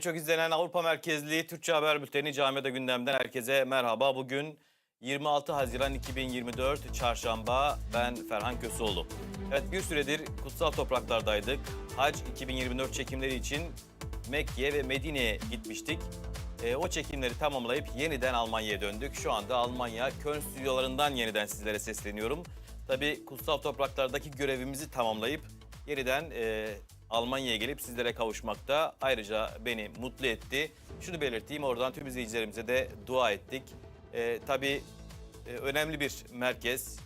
çok izlenen Avrupa merkezli Türkçe Haber Bülteni Camiada Gündem'den herkese merhaba. Bugün 26 Haziran 2024 Çarşamba. Ben Ferhan Köseoğlu. Evet bir süredir kutsal topraklardaydık. Hac 2024 çekimleri için Mekke'ye ve Medine'ye gitmiştik. Ee, o çekimleri tamamlayıp yeniden Almanya'ya döndük. Şu anda Almanya Köln stüdyolarından yeniden sizlere sesleniyorum. Tabii kutsal topraklardaki görevimizi tamamlayıp yeniden e, Almanya'ya gelip sizlere kavuşmakta ayrıca beni mutlu etti. Şunu belirteyim oradan tüm izleyicilerimize de dua ettik. E, tabii e, önemli bir merkez,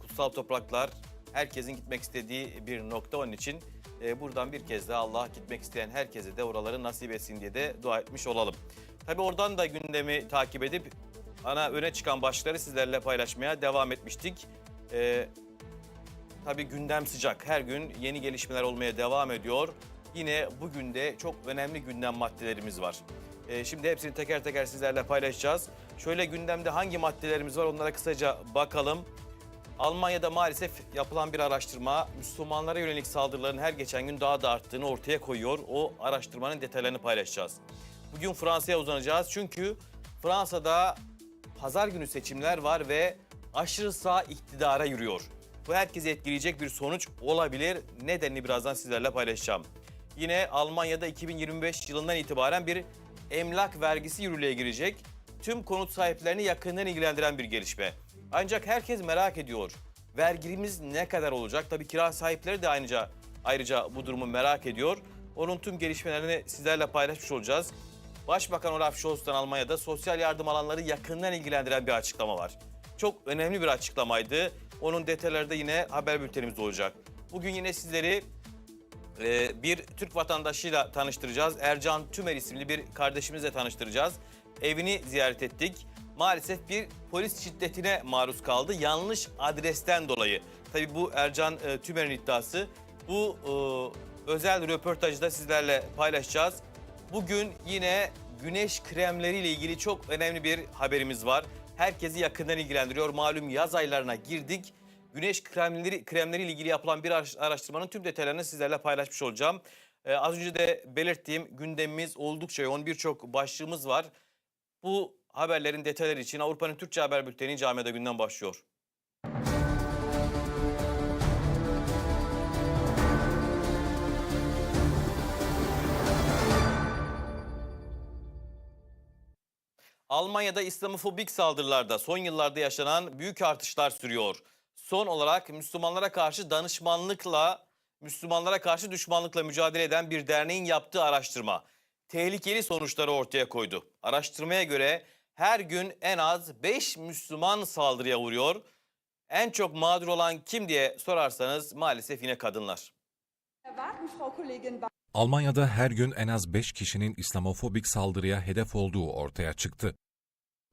kutsal topraklar herkesin gitmek istediği bir nokta onun için e, buradan bir kez daha Allah gitmek isteyen herkese de oraları nasip etsin diye de dua etmiş olalım. Tabii oradan da gündemi takip edip ana öne çıkan başlıkları sizlerle paylaşmaya devam etmiştik. E, Tabii gündem sıcak. Her gün yeni gelişmeler olmaya devam ediyor. Yine bugün de çok önemli gündem maddelerimiz var. Ee, şimdi hepsini teker teker sizlerle paylaşacağız. Şöyle gündemde hangi maddelerimiz var onlara kısaca bakalım. Almanya'da maalesef yapılan bir araştırma Müslümanlara yönelik saldırıların her geçen gün daha da arttığını ortaya koyuyor. O araştırmanın detaylarını paylaşacağız. Bugün Fransa'ya uzanacağız çünkü Fransa'da pazar günü seçimler var ve aşırı sağ iktidara yürüyor. Bu herkesi etkileyecek bir sonuç olabilir. Nedenini birazdan sizlerle paylaşacağım. Yine Almanya'da 2025 yılından itibaren bir emlak vergisi yürürlüğe girecek. Tüm konut sahiplerini yakından ilgilendiren bir gelişme. Ancak herkes merak ediyor. Vergimiz ne kadar olacak? Tabii kira sahipleri de ayrıca, ayrıca bu durumu merak ediyor. Onun tüm gelişmelerini sizlerle paylaşmış olacağız. Başbakan Olaf Scholz'tan Almanya'da sosyal yardım alanları yakından ilgilendiren bir açıklama var. Çok önemli bir açıklamaydı. Onun detayları da yine haber bültenimizde olacak. Bugün yine sizleri e, bir Türk vatandaşıyla tanıştıracağız. Ercan Tümer isimli bir kardeşimizle tanıştıracağız. Evini ziyaret ettik. Maalesef bir polis şiddetine maruz kaldı. Yanlış adresten dolayı. Tabii bu Ercan e, Tümer'in iddiası. Bu e, özel röportajı da sizlerle paylaşacağız. Bugün yine güneş kremleriyle ilgili çok önemli bir haberimiz var. Herkesi yakından ilgilendiriyor. Malum yaz aylarına girdik. Güneş kremleri kremleriyle ilgili yapılan bir araş- araştırmanın tüm detaylarını sizlerle paylaşmış olacağım. Ee, az önce de belirttiğim gündemimiz oldukça yoğun birçok başlığımız var. Bu haberlerin detayları için Avrupa'nın Türkçe Haber Bülteni Camiada Günden başlıyor. Almanya'da İslamofobik saldırılarda son yıllarda yaşanan büyük artışlar sürüyor. Son olarak Müslümanlara karşı danışmanlıkla, Müslümanlara karşı düşmanlıkla mücadele eden bir derneğin yaptığı araştırma tehlikeli sonuçları ortaya koydu. Araştırmaya göre her gün en az 5 Müslüman saldırıya uğruyor. En çok mağdur olan kim diye sorarsanız maalesef yine kadınlar. Almanya'da her gün en az 5 kişinin İslamofobik saldırıya hedef olduğu ortaya çıktı.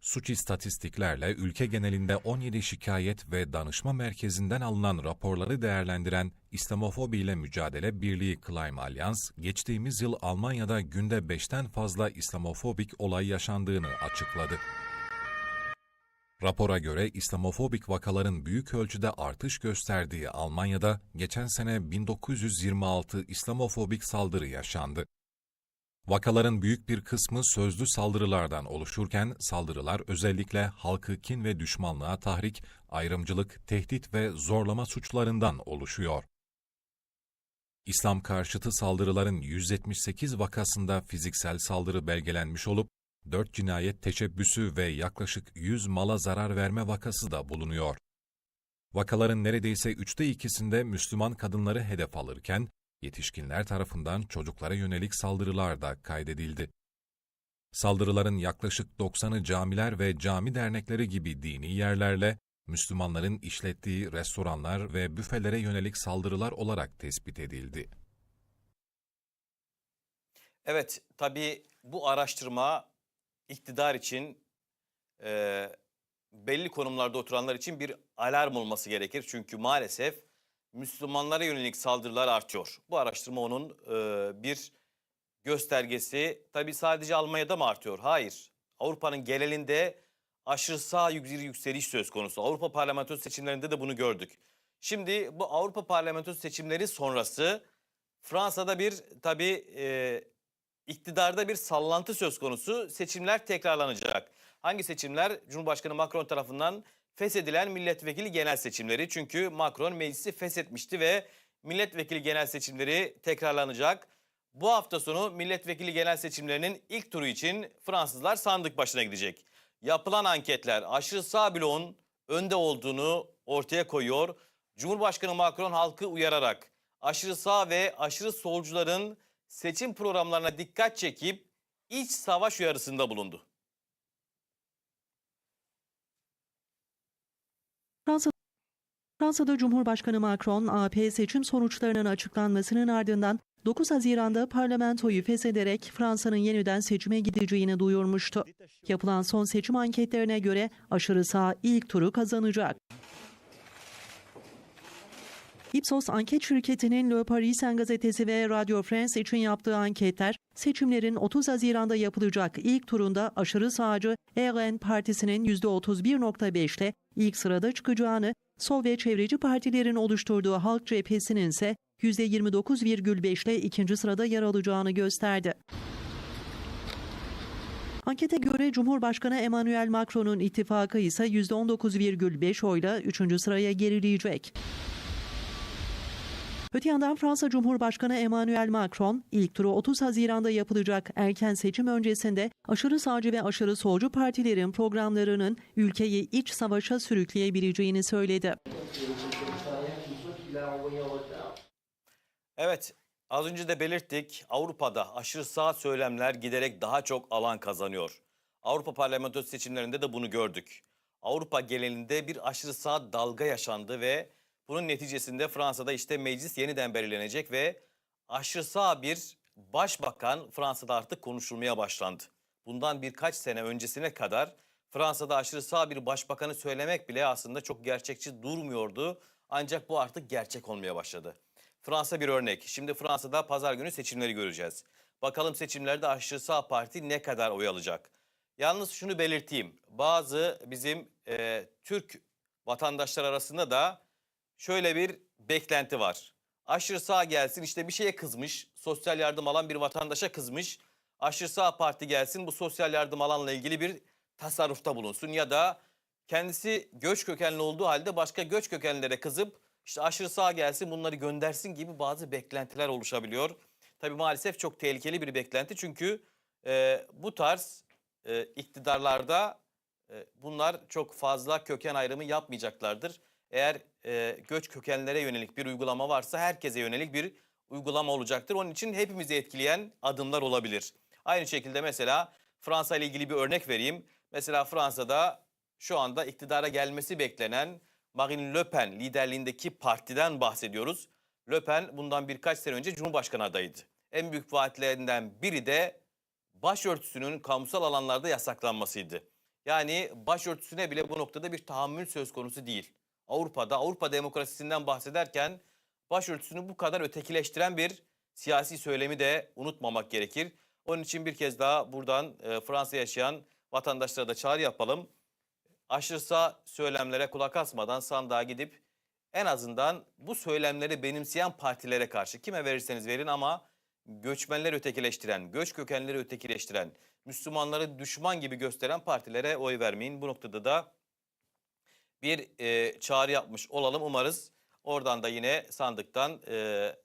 Suç istatistiklerle ülke genelinde 17 şikayet ve danışma merkezinden alınan raporları değerlendiren İslamofobi ile Mücadele Birliği Climb Alliance, geçtiğimiz yıl Almanya'da günde 5'ten fazla İslamofobik olay yaşandığını açıkladı. Rapora göre İslamofobik vakaların büyük ölçüde artış gösterdiği Almanya'da geçen sene 1926 İslamofobik saldırı yaşandı. Vakaların büyük bir kısmı sözlü saldırılardan oluşurken saldırılar özellikle halkı kin ve düşmanlığa tahrik, ayrımcılık, tehdit ve zorlama suçlarından oluşuyor. İslam karşıtı saldırıların 178 vakasında fiziksel saldırı belgelenmiş olup 4 cinayet teşebbüsü ve yaklaşık 100 mala zarar verme vakası da bulunuyor. Vakaların neredeyse üçte ikisinde Müslüman kadınları hedef alırken, yetişkinler tarafından çocuklara yönelik saldırılar da kaydedildi. Saldırıların yaklaşık 90'ı camiler ve cami dernekleri gibi dini yerlerle, Müslümanların işlettiği restoranlar ve büfelere yönelik saldırılar olarak tespit edildi. Evet, tabii bu araştırma iktidar için e, belli konumlarda oturanlar için bir alarm olması gerekir. Çünkü maalesef Müslümanlara yönelik saldırılar artıyor. Bu araştırma onun e, bir göstergesi. Tabii sadece Almanya'da mı artıyor? Hayır. Avrupa'nın genelinde aşırı sağ bir yükseliş söz konusu. Avrupa Parlamentosu seçimlerinde de bunu gördük. Şimdi bu Avrupa Parlamentosu seçimleri sonrası Fransa'da bir tabii e, iktidarda bir sallantı söz konusu. Seçimler tekrarlanacak. Hangi seçimler? Cumhurbaşkanı Macron tarafından feshedilen milletvekili genel seçimleri. Çünkü Macron meclisi feshetmişti ve milletvekili genel seçimleri tekrarlanacak. Bu hafta sonu milletvekili genel seçimlerinin ilk turu için Fransızlar sandık başına gidecek. Yapılan anketler aşırı sağ bloğun önde olduğunu ortaya koyuyor. Cumhurbaşkanı Macron halkı uyararak aşırı sağ ve aşırı solcuların seçim programlarına dikkat çekip iç savaş uyarısında bulundu. Fransa Fransa'da Cumhurbaşkanı Macron, AP seçim sonuçlarının açıklanmasının ardından 9 Haziran'da parlamentoyu feshederek Fransa'nın yeniden seçime gideceğini duyurmuştu. Yapılan son seçim anketlerine göre aşırı sağ ilk turu kazanacak. Ipsos anket şirketinin Le Parisien gazetesi ve Radio France için yaptığı anketler, seçimlerin 30 Haziran'da yapılacak ilk turunda aşırı sağcı ERN partisinin %31.5 ile ilk sırada çıkacağını, sol ve çevreci partilerin oluşturduğu Halk Cephesi'nin ise %29,5 ile ikinci sırada yer alacağını gösterdi. Ankete göre Cumhurbaşkanı Emmanuel Macron'un ittifakı ise %19,5 oyla 3. sıraya gerileyecek. Öte yandan Fransa Cumhurbaşkanı Emmanuel Macron, ilk turu 30 Haziran'da yapılacak erken seçim öncesinde aşırı sağcı ve aşırı solcu partilerin programlarının ülkeyi iç savaşa sürükleyebileceğini söyledi. Evet, az önce de belirttik. Avrupa'da aşırı sağ söylemler giderek daha çok alan kazanıyor. Avrupa Parlamentosu seçimlerinde de bunu gördük. Avrupa genelinde bir aşırı sağ dalga yaşandı ve bunun neticesinde Fransa'da işte meclis yeniden belirlenecek ve aşırı sağ bir başbakan Fransa'da artık konuşulmaya başlandı. Bundan birkaç sene öncesine kadar Fransa'da aşırı sağ bir başbakanı söylemek bile aslında çok gerçekçi durmuyordu. Ancak bu artık gerçek olmaya başladı. Fransa bir örnek. Şimdi Fransa'da pazar günü seçimleri göreceğiz. Bakalım seçimlerde aşırı sağ parti ne kadar oy alacak? Yalnız şunu belirteyim. Bazı bizim e, Türk vatandaşlar arasında da şöyle bir beklenti var. Aşırı sağ gelsin işte bir şeye kızmış. Sosyal yardım alan bir vatandaşa kızmış. Aşırı sağ parti gelsin bu sosyal yardım alanla ilgili bir tasarrufta bulunsun. Ya da kendisi göç kökenli olduğu halde başka göç kökenlilere kızıp işte aşırı sağ gelsin bunları göndersin gibi bazı beklentiler oluşabiliyor. Tabii maalesef çok tehlikeli bir beklenti çünkü e, bu tarz e, iktidarlarda e, bunlar çok fazla köken ayrımı yapmayacaklardır. Eğer e, göç kökenlere yönelik bir uygulama varsa herkese yönelik bir uygulama olacaktır. Onun için hepimizi etkileyen adımlar olabilir. Aynı şekilde mesela Fransa ile ilgili bir örnek vereyim. Mesela Fransa'da şu anda iktidara gelmesi beklenen Marine Le Pen liderliğindeki partiden bahsediyoruz. Le Pen bundan birkaç sene önce Cumhurbaşkanı adayıydı. En büyük vaatlerinden biri de başörtüsünün kamusal alanlarda yasaklanmasıydı. Yani başörtüsüne bile bu noktada bir tahammül söz konusu değil. Avrupa'da Avrupa demokrasisinden bahsederken başörtüsünü bu kadar ötekileştiren bir siyasi söylemi de unutmamak gerekir. Onun için bir kez daha buradan e, Fransa yaşayan vatandaşlara da çağrı yapalım. Aşırı sağ söylemlere kulak asmadan sandığa gidip en azından bu söylemleri benimseyen partilere karşı kime verirseniz verin ama göçmenleri ötekileştiren, göç kökenleri ötekileştiren, Müslümanları düşman gibi gösteren partilere oy vermeyin. Bu noktada da bir e, çağrı yapmış olalım. Umarız oradan da yine sandıktan e,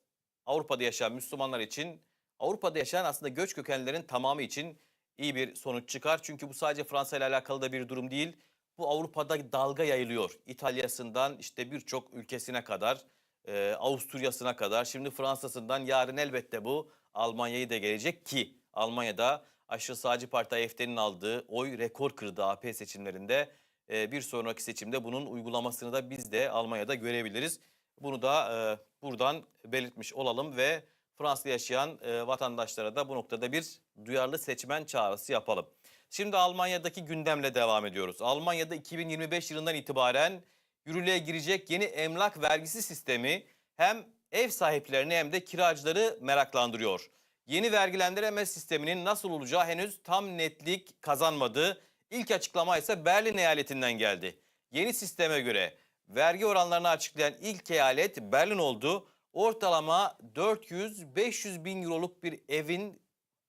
Avrupa'da yaşayan Müslümanlar için, Avrupa'da yaşayan aslında göç kökenlilerin tamamı için iyi bir sonuç çıkar. Çünkü bu sadece Fransa ile alakalı da bir durum değil. Bu Avrupa'da dalga yayılıyor. İtalya'sından işte birçok ülkesine kadar, e, Avusturya'sına kadar, şimdi Fransa'sından yarın elbette bu Almanya'yı da gelecek ki Almanya'da aşırı sağcı parti AFD'nin aldığı oy rekor kırdı AP seçimlerinde. E, bir sonraki seçimde bunun uygulamasını da biz de Almanya'da görebiliriz. Bunu da e, buradan belirtmiş olalım ve Fransa'da yaşayan e, vatandaşlara da bu noktada bir duyarlı seçmen çağrısı yapalım. Şimdi Almanya'daki gündemle devam ediyoruz. Almanya'da 2025 yılından itibaren yürürlüğe girecek yeni emlak vergisi sistemi hem ev sahiplerini hem de kiracıları meraklandırıyor. Yeni vergilendirme sisteminin nasıl olacağı henüz tam netlik kazanmadı. İlk açıklama ise Berlin eyaletinden geldi. Yeni sisteme göre vergi oranlarını açıklayan ilk eyalet Berlin oldu. Ortalama 400-500 bin euroluk bir evin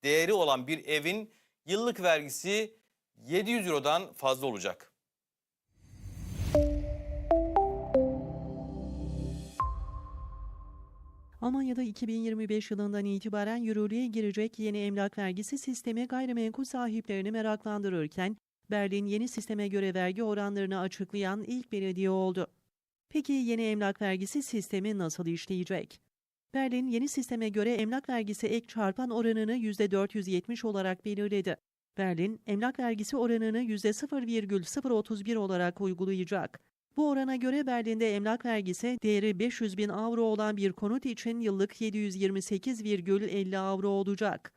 değeri olan bir evin yıllık vergisi 700 Euro'dan fazla olacak. Almanya'da 2025 yılından itibaren yürürlüğe girecek yeni emlak vergisi sistemi gayrimenkul sahiplerini meraklandırırken, Berlin yeni sisteme göre vergi oranlarını açıklayan ilk belediye oldu. Peki yeni emlak vergisi sistemi nasıl işleyecek? Berlin yeni sisteme göre emlak vergisi ek çarpan oranını %470 olarak belirledi. Berlin, emlak vergisi oranını %0,031 olarak uygulayacak. Bu orana göre Berlin'de emlak vergisi değeri 500 bin avro olan bir konut için yıllık 728,50 avro olacak.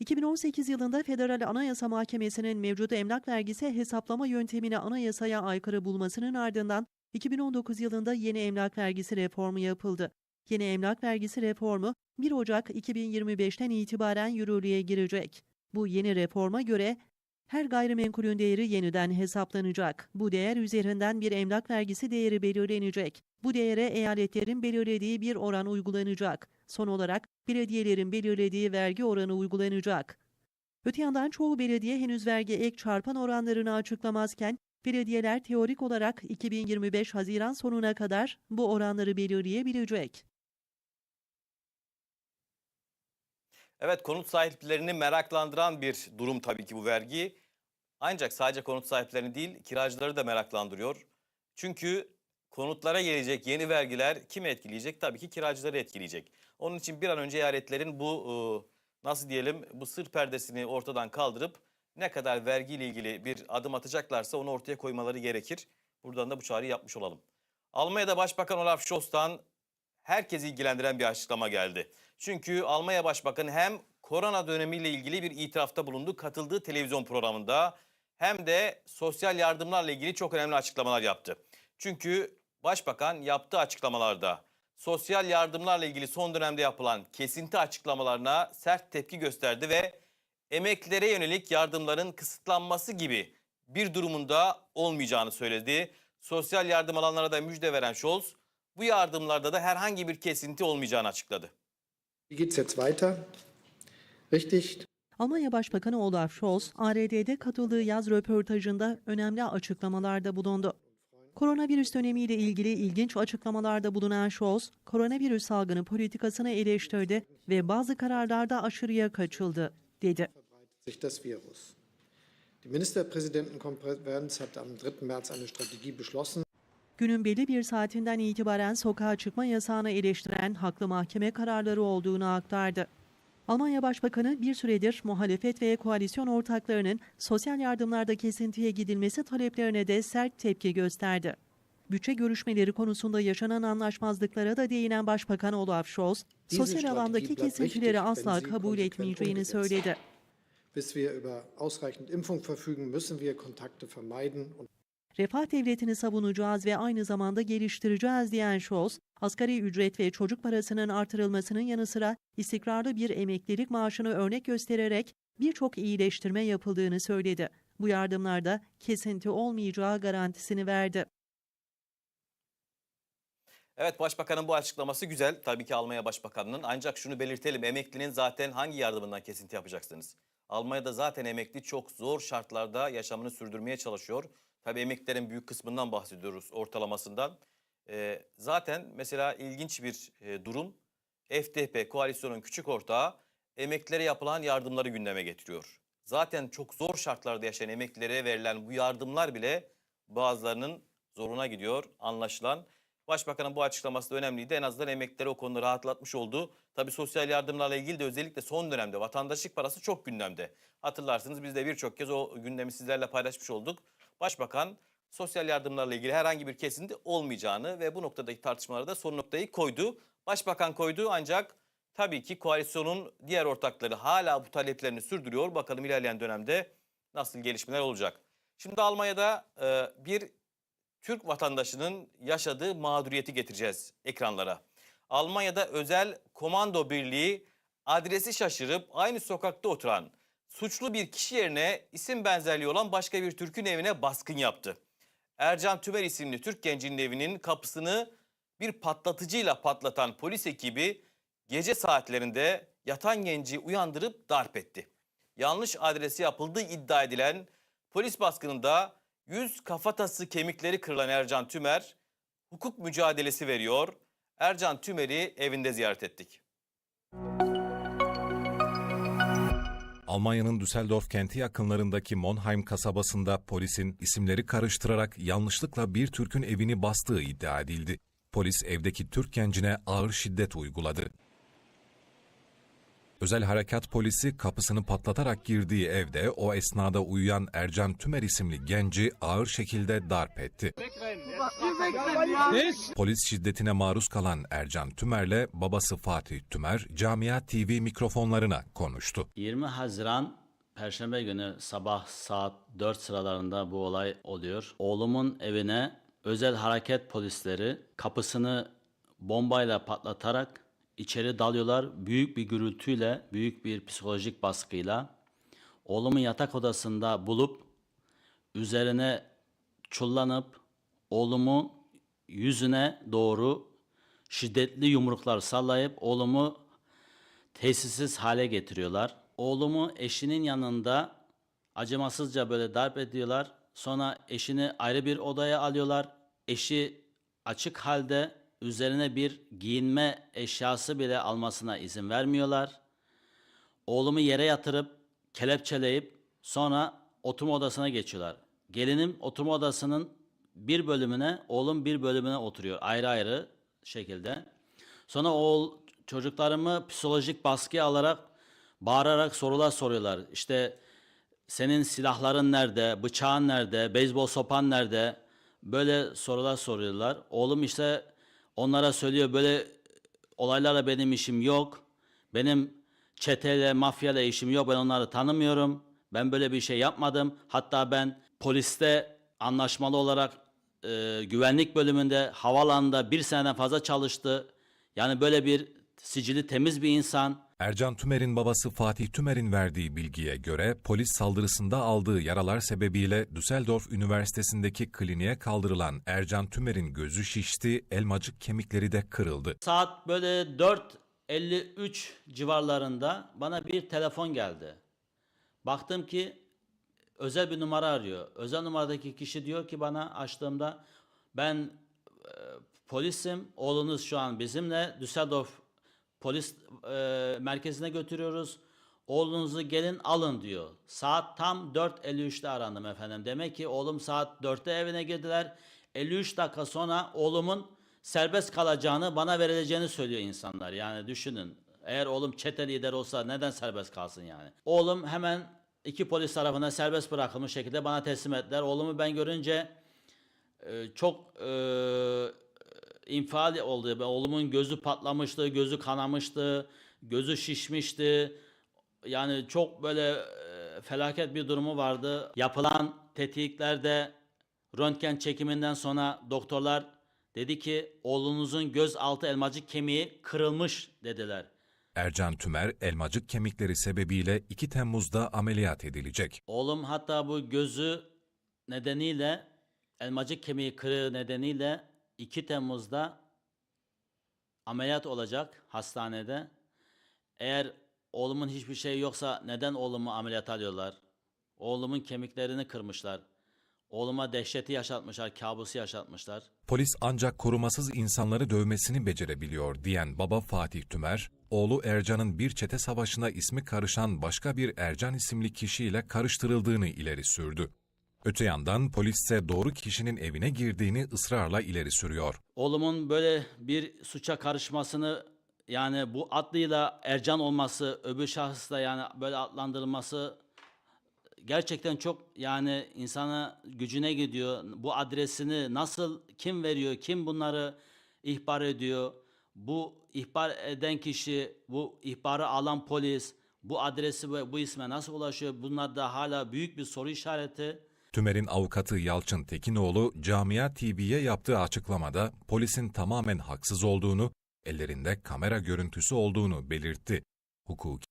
2018 yılında Federal Anayasa Mahkemesi'nin mevcut emlak vergisi hesaplama yöntemini anayasaya aykırı bulmasının ardından 2019 yılında yeni emlak vergisi reformu yapıldı. Yeni emlak vergisi reformu 1 Ocak 2025'ten itibaren yürürlüğe girecek. Bu yeni reforma göre her gayrimenkulün değeri yeniden hesaplanacak. Bu değer üzerinden bir emlak vergisi değeri belirlenecek. Bu değere eyaletlerin belirlediği bir oran uygulanacak. Son olarak belediyelerin belirlediği vergi oranı uygulanacak. Öte yandan çoğu belediye henüz vergi ek çarpan oranlarını açıklamazken belediyeler teorik olarak 2025 Haziran sonuna kadar bu oranları belirleyebilecek. Evet konut sahiplerini meraklandıran bir durum tabii ki bu vergi. Ancak sadece konut sahiplerini değil kiracıları da meraklandırıyor. Çünkü konutlara gelecek yeni vergiler kimi etkileyecek? Tabii ki kiracıları etkileyecek. Onun için bir an önce eyaletlerin bu e, nasıl diyelim bu sır perdesini ortadan kaldırıp ne kadar vergiyle ilgili bir adım atacaklarsa onu ortaya koymaları gerekir. Buradan da bu çağrıyı yapmış olalım. Almanya'da Başbakan Olaf Scholz'tan herkesi ilgilendiren bir açıklama geldi. Çünkü Almanya Başbakanı hem korona dönemiyle ilgili bir itirafta bulundu katıldığı televizyon programında hem de sosyal yardımlarla ilgili çok önemli açıklamalar yaptı. Çünkü Başbakan yaptığı açıklamalarda sosyal yardımlarla ilgili son dönemde yapılan kesinti açıklamalarına sert tepki gösterdi ve emeklilere yönelik yardımların kısıtlanması gibi bir durumunda olmayacağını söyledi. Sosyal yardım alanlara da müjde veren Scholz, bu yardımlarda da herhangi bir kesinti olmayacağını açıkladı. Wie geht's jetzt weiter? Richtig, Almanya Başbakanı Olaf Scholz, ARD'de katıldığı yaz röportajında önemli açıklamalarda bulundu. Koronavirüs dönemiyle ilgili ilginç açıklamalarda bulunan Scholz, koronavirüs salgını politikasını eleştirdi ve bazı kararlarda aşırıya kaçıldı, dedi. Die Ministerpräsidentenkonferenz hat am 3. März eine Strategie beschlossen, Günün belli bir saatinden itibaren sokağa çıkma yasağını eleştiren haklı mahkeme kararları olduğunu aktardı. Almanya Başbakanı bir süredir muhalefet ve koalisyon ortaklarının sosyal yardımlarda kesintiye gidilmesi taleplerine de sert tepki gösterdi. Bütçe görüşmeleri konusunda yaşanan anlaşmazlıklara da değinen Başbakan Olaf Scholz, sosyal alandaki kesintileri asla kabul etmeyeceğini söyledi. bis wir über ausreichend Impfung verfügen, müssen wir Kontakte vermeiden und Refah devletini savunacağız ve aynı zamanda geliştireceğiz diyen Scholz, asgari ücret ve çocuk parasının artırılmasının yanı sıra istikrarlı bir emeklilik maaşını örnek göstererek birçok iyileştirme yapıldığını söyledi. Bu yardımlarda kesinti olmayacağı garantisini verdi. Evet Başbakanın bu açıklaması güzel. Tabii ki Almanya Başbakanı'nın. Ancak şunu belirtelim. Emeklinin zaten hangi yardımından kesinti yapacaksınız? Almanya'da zaten emekli çok zor şartlarda yaşamını sürdürmeye çalışıyor. Tabii emeklilerin büyük kısmından bahsediyoruz ortalamasından. Ee, zaten mesela ilginç bir e, durum. FDP koalisyonun küçük ortağı emeklilere yapılan yardımları gündeme getiriyor. Zaten çok zor şartlarda yaşayan emeklilere verilen bu yardımlar bile bazılarının zoruna gidiyor anlaşılan. Başbakanın bu açıklaması da önemliydi. En azından emeklileri o konuda rahatlatmış oldu. Tabii sosyal yardımlarla ilgili de özellikle son dönemde vatandaşlık parası çok gündemde. Hatırlarsınız biz de birçok kez o gündemi sizlerle paylaşmış olduk. Başbakan sosyal yardımlarla ilgili herhangi bir kesinti olmayacağını ve bu noktadaki tartışmalara da son noktayı koydu. Başbakan koydu ancak tabii ki koalisyonun diğer ortakları hala bu taleplerini sürdürüyor. Bakalım ilerleyen dönemde nasıl gelişmeler olacak. Şimdi Almanya'da e, bir Türk vatandaşının yaşadığı mağduriyeti getireceğiz ekranlara. Almanya'da özel komando birliği adresi şaşırıp aynı sokakta oturan suçlu bir kişi yerine isim benzerliği olan başka bir Türk'ün evine baskın yaptı. Ercan Tümer isimli Türk gencinin evinin kapısını bir patlatıcıyla patlatan polis ekibi gece saatlerinde yatan genci uyandırıp darp etti. Yanlış adresi yapıldığı iddia edilen polis baskınında yüz kafatası kemikleri kırılan Ercan Tümer hukuk mücadelesi veriyor. Ercan Tümer'i evinde ziyaret ettik. Almanya'nın Düsseldorf kenti yakınlarındaki Monheim kasabasında polisin isimleri karıştırarak yanlışlıkla bir Türk'ün evini bastığı iddia edildi. Polis evdeki Türk gencine ağır şiddet uyguladı. Özel Harekat Polisi kapısını patlatarak girdiği evde o esnada uyuyan Ercan Tümer isimli genci ağır şekilde darp etti. Polis şiddetine maruz kalan Ercan Tümer'le babası Fatih Tümer, Camia TV mikrofonlarına konuştu. 20 Haziran Perşembe günü sabah saat 4 sıralarında bu olay oluyor. Oğlumun evine özel hareket polisleri kapısını bombayla patlatarak içeri dalıyorlar. Büyük bir gürültüyle, büyük bir psikolojik baskıyla. Oğlumu yatak odasında bulup üzerine çullanıp oğlumu yüzüne doğru şiddetli yumruklar sallayıp oğlumu tesisiz hale getiriyorlar. Oğlumu eşinin yanında acımasızca böyle darp ediyorlar. Sonra eşini ayrı bir odaya alıyorlar. Eşi açık halde üzerine bir giyinme eşyası bile almasına izin vermiyorlar. Oğlumu yere yatırıp kelepçeleyip sonra oturma odasına geçiyorlar. Gelinim oturma odasının bir bölümüne, oğlum bir bölümüne oturuyor ayrı ayrı şekilde. Sonra oğul çocuklarımı psikolojik baskıya alarak bağırarak sorular soruyorlar. İşte senin silahların nerede, bıçağın nerede, beyzbol sopan nerede? Böyle sorular soruyorlar. Oğlum işte onlara söylüyor böyle olaylarla benim işim yok. Benim çeteyle, mafyayla işim yok. Ben onları tanımıyorum. Ben böyle bir şey yapmadım. Hatta ben poliste anlaşmalı olarak e, güvenlik bölümünde havalanda bir seneden fazla çalıştı. Yani böyle bir sicili temiz bir insan. Ercan Tümer'in babası Fatih Tümer'in verdiği bilgiye göre polis saldırısında aldığı yaralar sebebiyle Düsseldorf Üniversitesi'ndeki kliniğe kaldırılan Ercan Tümer'in gözü şişti, elmacık kemikleri de kırıldı. Saat böyle 4.53 civarlarında bana bir telefon geldi. Baktım ki özel bir numara arıyor. Özel numaradaki kişi diyor ki bana açtığımda ben e, polisim, oğlunuz şu an bizimle Düsseldorf polis e, merkezine götürüyoruz. Oğlunuzu gelin alın diyor. Saat tam 4.53'te arandım efendim. Demek ki oğlum saat 4'te evine girdiler. 53 dakika sonra oğlumun serbest kalacağını, bana verileceğini söylüyor insanlar. Yani düşünün. Eğer oğlum çete lider olsa neden serbest kalsın yani? Oğlum hemen iki polis tarafından serbest bırakılmış şekilde bana teslim ettiler. Oğlumu ben görünce e, çok e, infial oldu. Oğlumun gözü patlamıştı, gözü kanamıştı, gözü şişmişti. Yani çok böyle e, felaket bir durumu vardı. Yapılan tetkiklerde röntgen çekiminden sonra doktorlar dedi ki oğlunuzun göz altı elmacık kemiği kırılmış dediler. Ercan Tümer, elmacık kemikleri sebebiyle 2 Temmuz'da ameliyat edilecek. Oğlum hatta bu gözü nedeniyle elmacık kemiği kırığı nedeniyle 2 Temmuz'da ameliyat olacak hastanede. Eğer oğlumun hiçbir şey yoksa neden oğlumu ameliyat alıyorlar? Oğlumun kemiklerini kırmışlar. Oğluma dehşeti yaşatmışlar, kabusu yaşatmışlar. Polis ancak korumasız insanları dövmesini becerebiliyor diyen baba Fatih Tümer, oğlu Ercan'ın bir çete savaşına ismi karışan başka bir Ercan isimli kişiyle karıştırıldığını ileri sürdü. Öte yandan polis ise doğru kişinin evine girdiğini ısrarla ileri sürüyor. Oğlumun böyle bir suça karışmasını yani bu adlıyla Ercan olması, öbür şahısla yani böyle adlandırılması gerçekten çok yani insana gücüne gidiyor. Bu adresini nasıl kim veriyor, kim bunları ihbar ediyor? Bu ihbar eden kişi, bu ihbarı alan polis, bu adresi ve bu isme nasıl ulaşıyor? Bunlar da hala büyük bir soru işareti. Tümer'in avukatı Yalçın Tekinoğlu, Camia TV'ye yaptığı açıklamada polisin tamamen haksız olduğunu, ellerinde kamera görüntüsü olduğunu belirtti. Hukuki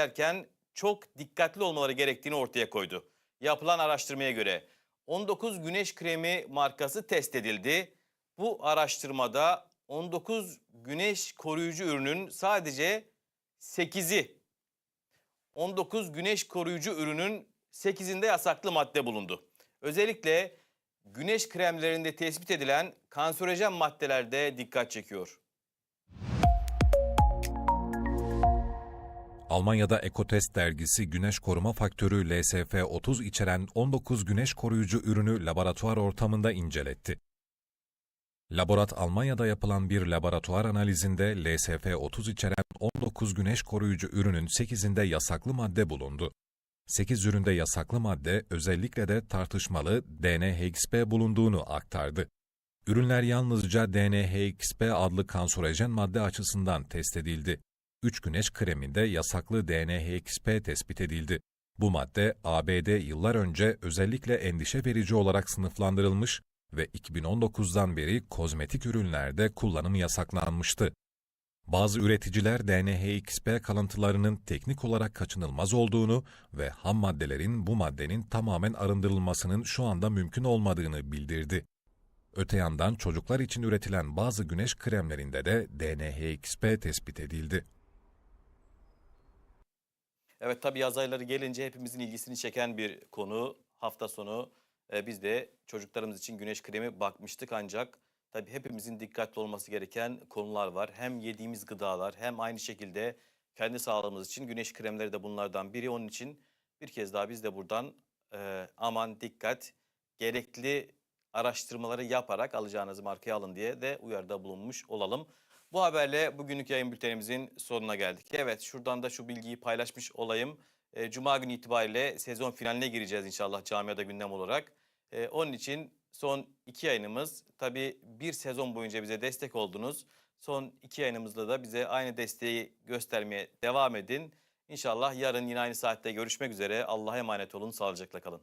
ederken çok dikkatli olmaları gerektiğini ortaya koydu. Yapılan araştırmaya göre 19 güneş kremi markası test edildi. Bu araştırmada 19 güneş koruyucu ürünün sadece 8'i 19 güneş koruyucu ürünün 8'inde yasaklı madde bulundu. Özellikle güneş kremlerinde tespit edilen kanserojen maddelerde dikkat çekiyor. Almanya'da Ekotest dergisi güneş koruma faktörü LSF-30 içeren 19 güneş koruyucu ürünü laboratuvar ortamında inceletti. Laborat Almanya'da yapılan bir laboratuvar analizinde LSF-30 içeren 19 güneş koruyucu ürünün 8'inde yasaklı madde bulundu. 8 üründe yasaklı madde özellikle de tartışmalı DNHXP bulunduğunu aktardı. Ürünler yalnızca DNHXP adlı kanserojen madde açısından test edildi. 3 güneş kreminde yasaklı DNHXP tespit edildi. Bu madde ABD yıllar önce özellikle endişe verici olarak sınıflandırılmış ve 2019'dan beri kozmetik ürünlerde kullanımı yasaklanmıştı. Bazı üreticiler DNHXP kalıntılarının teknik olarak kaçınılmaz olduğunu ve ham maddelerin bu maddenin tamamen arındırılmasının şu anda mümkün olmadığını bildirdi. Öte yandan çocuklar için üretilen bazı güneş kremlerinde de DNHXP tespit edildi. Evet tabii yaz ayları gelince hepimizin ilgisini çeken bir konu. Hafta sonu e, biz de çocuklarımız için güneş kremi bakmıştık ancak tabii hepimizin dikkatli olması gereken konular var. Hem yediğimiz gıdalar hem aynı şekilde kendi sağlığımız için güneş kremleri de bunlardan biri. Onun için bir kez daha biz de buradan e, aman dikkat gerekli araştırmaları yaparak alacağınız markayı alın diye de uyarıda bulunmuş olalım. Bu haberle bugünlük yayın bültenimizin sonuna geldik. Evet şuradan da şu bilgiyi paylaşmış olayım. E, Cuma günü itibariyle sezon finaline gireceğiz inşallah camiada gündem olarak. E, onun için son iki yayınımız tabii bir sezon boyunca bize destek oldunuz. Son iki yayınımızda da bize aynı desteği göstermeye devam edin. İnşallah yarın yine aynı saatte görüşmek üzere. Allah'a emanet olun, sağlıcakla kalın.